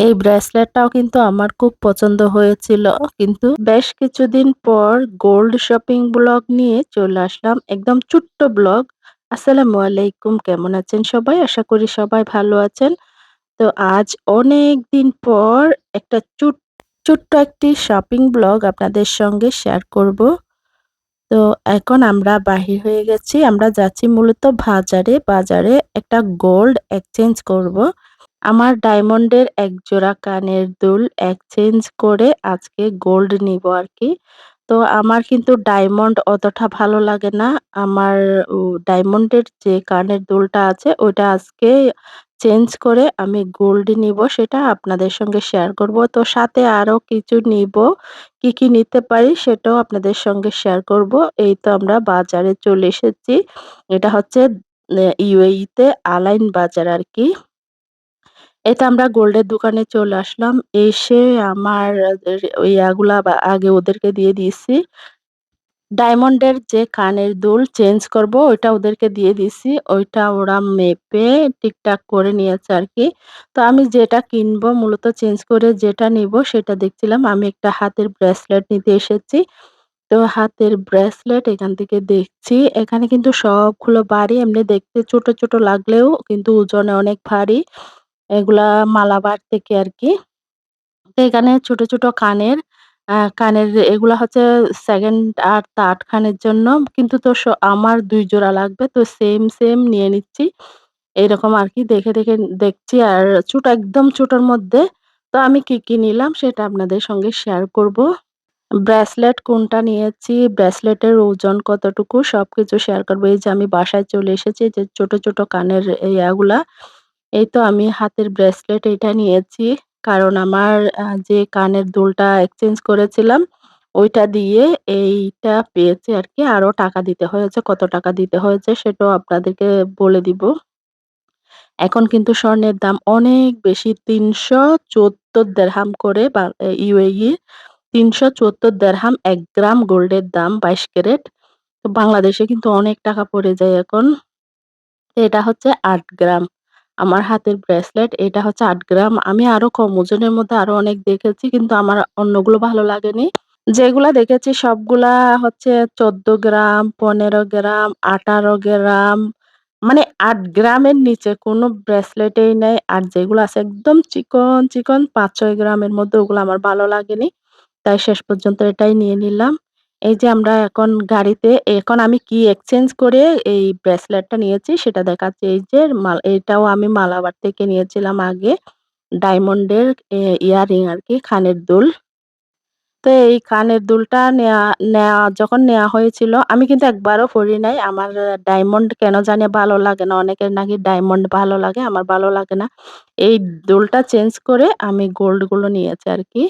এই ব্রেসলেটটাও কিন্তু আমার খুব পছন্দ হয়েছিল। কিন্তু বেশ কিছুদিন পর গোল্ড শপিং ব্লগ নিয়ে চলে আসলাম। একদম ছোট্ট ব্লগ। আসসালামু আলাইকুম, কেমন আছেন সবাই? আশা করি সবাই ভালো আছেন। তো আজ অনেক দিন পর একটা চুট, ছোট্ট একটি শপিং ব্লগ আপনাদের সঙ্গে শেয়ার করব। তো এখন আমরা বাহির হয়ে গেছি। আমরা যাচ্ছি মূলত বাজারে। বাজারে একটা গোল্ড এক্সচেঞ্জ করব। আমার ডায়মন্ডের এক জোড়া কানের দুল এক্সচেঞ্জ করে আজকে গোল্ড নিব আর কি। তো আমার কিন্তু ডায়মন্ড অতটা ভালো লাগে না। আমার ডায়মন্ডের যে কানের দুলটা আছে ওইটা আজকে চেঞ্জ করে আমি গোল্ড নিব সেটা আপনাদের সঙ্গে শেয়ার করব। তো সাথে আরও কিছু নিব। কি, কি নিতে পারি সেটাও আপনাদের সঙ্গে শেয়ার করব। এই তো আমরা বাজারে চলে এসেছি। এটা হচ্ছে ইউএইতে আলাইন বাজার আর কি। এটা আমরা গোল্ডের দোকানে চলে আসলাম। এসে আমার ইয়াগুলা আগে ওদেরকে দিয়ে দিয়েছি। ডায়মন্ডের যে কানের দুল চেঞ্জ করব ওইটা ওদেরকে দিয়ে দিছি। ওইটা ওরা মেপে ঠিকঠাক করে নিয়েছে আর কি তো আমি যেটা কিনবো মূলত চেঞ্জ করে যেটা নিবো সেটা দেখছিলাম। আমি একটা হাতের ব্রেসলেট নিতে এসেছি। তো হাতের ব্রেসলেট এখান থেকে দেখছি। এখানে কিন্তু সবগুলো বাড়ি এমনি দেখতে ছোট, ছোট লাগলেও কিন্তু ওজনে অনেক ভারী। এগুলা মালাবার থেকে আরকি। তো এখানে ছোট, ছোট কানের কানের এগুলা হচ্ছে সেকেন্ড আর 3rd খানের জন্য। কিন্তু তো আমার ২ জোড়া লাগবে। তো সেম, সেম নিয়ে নিচ্ছি। এরকম আরকি দেখে, দেখে দেখছি আর ছোট একদম ছোটর মধ্যে। তো আমি কি, কি নিলাম সেটা আপনাদের সঙ্গে শেয়ার করব। ব্রেসলেট কোনটা নিয়েছি, ব্রেসলেটের ওজন কতটুকু সবকিছু শেয়ার করব। এই যে আমি বাসায় চলে এসেছি যে ছোট, ছোট কানের ইয়াগুলা। এই তো আমি হাতের ব্রেসলেট এটা নিয়েছি। কারণ আমার যে কানের দুলটা এক্সচেঞ্জ করেছিলাম, ওইটা দিয়ে এইটা পেয়েছি আর কি আরও টাকা দিতে হয়েছে। কত টাকা দিতে হয়েছে সেটাও আপনাদেরকে বলে দিব। এখন কিন্তু স্বর্ণের দাম অনেক বেশি ৩৭৪ দেড়হাম করে বা ইউএই ৩৭৪ দেরহাম ১ গ্রাম গোল্ডের দাম ২২ ক্যারেট। তো বাংলাদেশে কিন্তু অনেক টাকা পড়ে যায় এখন। এটা হচ্ছে আট গ্রাম। আমার হাতের ব্রেসলেট এটা হচ্ছে আট গ্রাম। আমি আরও কম ওজনের মধ্যে আরও অনেক দেখেছি কিন্তু আমার অন্যগুলো ভালো লাগেনি। যেগুলা দেখেছি সবগুলা হচ্ছে ১৪ গ্রাম, ১৫ গ্রাম, ১৮ গ্রাম মানে আট গ্রামের নিচে কোনো ব্রেসলেটেই নেই। আর যেগুলো আছে একদম চিকন, চিকন ৫-৬ গ্রামের মধ্যে ওগুলো আমার ভালো লাগেনি। তাই শেষ পর্যন্ত এটাই নিয়ে নিলাম। এই যে আমরা এখন গাড়িতে এখন আমি কি এক্সচেঞ্জ করে এই ব্রেসলেটটা নিয়েছি সেটা দেখাচ্ছি। এই যে মাল এটাও আমি মালাবার থেকে নিয়েছিলাম আগে। ডায়মন্ডের এ আর কি খানের দুল। তো এই কানের দুলটা নেওয়া নেওয়া যখন নেওয়া হয়েছিল আমি কিন্তু একবারও পড়ি নাই। আমার ডায়মন্ড কেন জানি ভালো লাগে না। অনেকের নাকি ডায়মন্ড ভালো লাগে, আমার ভালো লাগে না। এই দুলটা চেঞ্জ করে আমি গোল্ডগুলো নিয়েছি আর আরকি।